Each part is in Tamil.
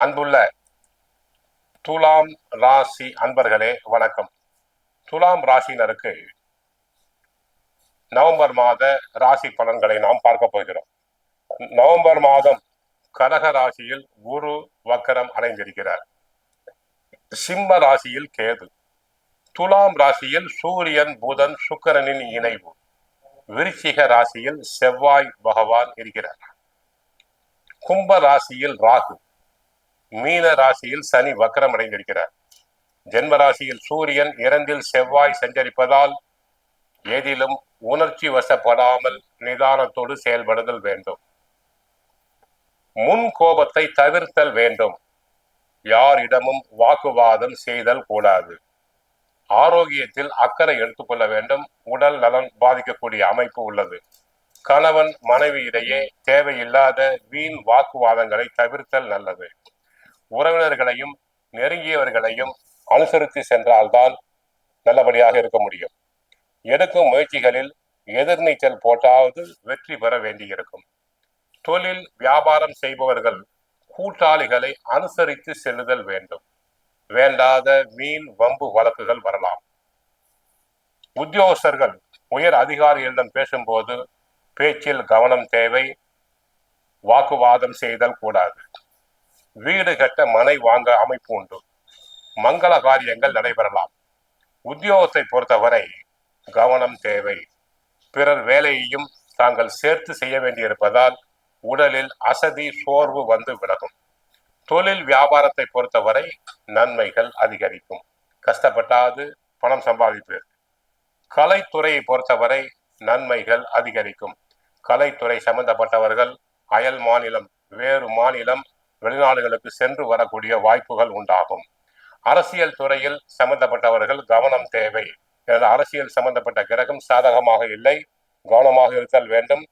அன்புள்ள துலாம் ராசி அன்பர்களே வணக்கம். துலாம் ராசினருக்கு நவம்பர் மாத ராசி பலன்களை நாம் பார்க்க போகிறோம். நவம்பர் மாதம் கடக ராசியில் குரு வக்கரம் அடைந்திருக்கிறார். சிம்ம ராசியில் கேது. துலாம் ராசியில் சூரியன் புதன் சுக்கரனின் இணைவு. விருச்சிக ராசியில் செவ்வாய் பகவான் இருக்கிறார். கும்ப ராசியில் ராகு. மீன ராசியில் சனி வக்கரம் அடைந்திருக்கிறார். ஜென்ம ராசியில் சூரியன் இரண்டில் செவ்வாய் சஞ்சரிப்பதால் எதிலும் உணர்ச்சி வசப்படாமல் நிதானத்தோடு செயல்படுதல் வேண்டும். முன் கோபத்தை தவிர்த்தல் வேண்டும். யாரிடமும் வாக்குவாதம் செய்தல் கூடாது. ஆரோக்கியத்தில் அக்கறை எடுத்துக்கொள்ள வேண்டும். உடல் நலன் பாதிக்கக்கூடிய அமைப்பு உள்ளது. கணவன் மனைவி இடையே தேவையில்லாத வீண் வாக்குவாதங்களை தவிர்த்தல் நல்லது. உறவினர்களையும் நெருங்கியவர்களையும் அனுசரித்து சென்றால்தான் நல்லபடியாக இருக்க முடியும். எடுக்கும் முயற்சிகளில் எதிர்நீச்சல் போட்டாவது வெற்றி பெற வேண்டியிருக்கும். தொழில் வியாபாரம் செய்பவர்கள் கூட்டாளிகளை அனுசரித்து செல்லுதல் வேண்டும். வேண்டாத மீன் வம்பு வழக்குகள் வரலாம். உத்தியோகஸ்தர்கள் உயர் அதிகாரிகளிடம் பேசும்போது பேச்சில் கவனம் தேவை வாக்குவாதம் செய்தல் கூடாது. வீடு கட்ட மனை வாங்க அமைப்பு உண்டு. மங்கள காரியங்கள் நடைபெறலாம். உத்தியோகத்தை பொறுத்தவரை கவனம் தேவை. பிறர் வேலையையும் தாங்கள் சேர்த்து செய்ய வேண்டியிருப்பதால் உடலில் அசதி சோர்வு வந்து விலகும். தொழில் வியாபாரத்தை பொறுத்தவரை நன்மைகள் அதிகரிக்கும். கஷ்டப்பட்டாது பணம் சம்பாதிப்பீர். கலைத்துறையை பொறுத்தவரை நன்மைகள் அதிகரிக்கும். கலைத்துறை சம்பந்தப்பட்டவர்கள் அயல் மாநிலம் வேறு மாநிலம் வெளிநாடுகளுக்கு சென்று வரக்கூடிய வாய்ப்புகள் உண்டாகும். அரசியல் துறையில் சம்பந்தப்பட்டவர்கள் கவனம் தேவை. எனது அரசியல் சம்பந்தப்பட்ட கிரகம் சாதகமாக இல்லை. கவனமாக இருத்தல் வேண்டும்.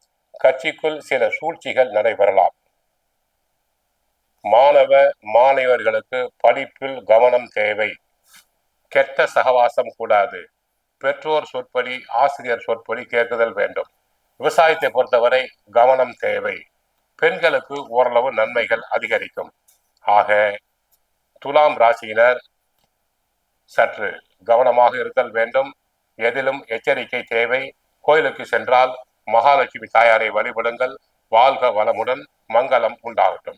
கட்சிக்குள் சில சூழ்ச்சிகள் நடைபெறலாம். மாணவ மாணவர்களுக்கு படிப்பில் கவனம் தேவை. கெட்ட சகவாசம் கூடாது. பெற்றோர் சொற்படி ஆசிரியர் சொற்படி கேட்குதல் வேண்டும். விவசாயத்தை பொறுத்தவரை கவனம் தேவை. பெண்களுக்கு ஓரளவு நன்மைகள் அதிகரிக்கும். ஆக துலாம் ராசியினர் சற்று கவனமாக இருத்தல் வேண்டும். எதிலும் எச்சரிக்கை தேவை. கோயிலுக்கு சென்றால் மகாலட்சுமி தாயாரை வழிபடுங்கள். வாழ்க வளமுடன் மங்களம் உண்டாகட்டும்.